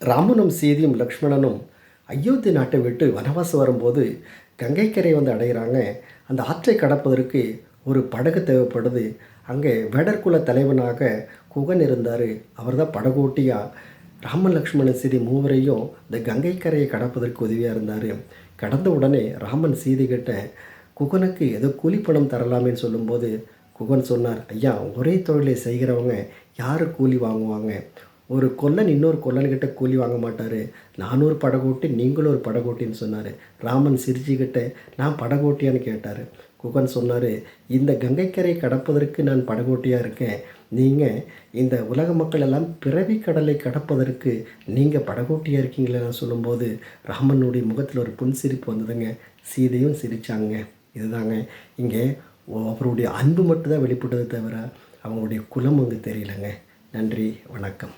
ராமனும் சீதியும் லக்ஷ்மணனும் அயோத்தி நாட்டை விட்டு வனவாசம் வரும்போது கங்கைக்கரை வந்து அடைகிறாங்க அந்த ஆற்றை கடப்பதற்கு ஒரு படகு தேவைப்படுது. அங்கே வேடர்குல தலைவனாக குகன் இருந்தார். அவர் தான் படகோட்டியாக ராமன் லக்ஷ்மணன் சீதை மூவரையும் இந்த கங்கைக்கரையை கடப்பதற்கு உதவியாக இருந்தார். கடந்த உடனே ராமன் சீதை கிட்ட குகனுக்கு ஏதோ கூலிப்பணம் தரலாமேன்னு சொல்லும்போது குகன் சொன்னார் ஐயா ஒரே தொழிலை செய்கிறவங்க யார் கூலி வாங்குவாங்க? ஒரு கொல்லன் இன்னொரு கொல்லன்கிட்ட கூலி வாங்க மாட்டார். நானூறு படகோட்டி நீங்களும் ஒரு படகோட்டின்னு சொன்னார். ராமன் சிரிச்சுக்கிட்ட நான் படகோட்டியான்னு கேட்டார். குகன் சொன்னார் இந்த கங்கைக்கரை கடப்பதற்கு நான் படகோட்டியாக இருக்கேன். நீங்கள் இந்த உலக மக்கள் எல்லாம் பிறவி கடலை கடப்பதற்கு நீங்கள் படகோட்டியாக இருக்கீங்களே நான் சொல்லும்போது ராமனுடைய முகத்தில் ஒரு புன்சிரிப்பு வந்ததுங்க. சீதையும் சிரித்தாங்க இதுதாங்க இங்கே அவருடைய அன்பு மட்டும்தான் வெளிப்பட்டது தவிர அவங்களுடைய குலம் அங்கே தெரியலங்க. நன்றி வணக்கம்.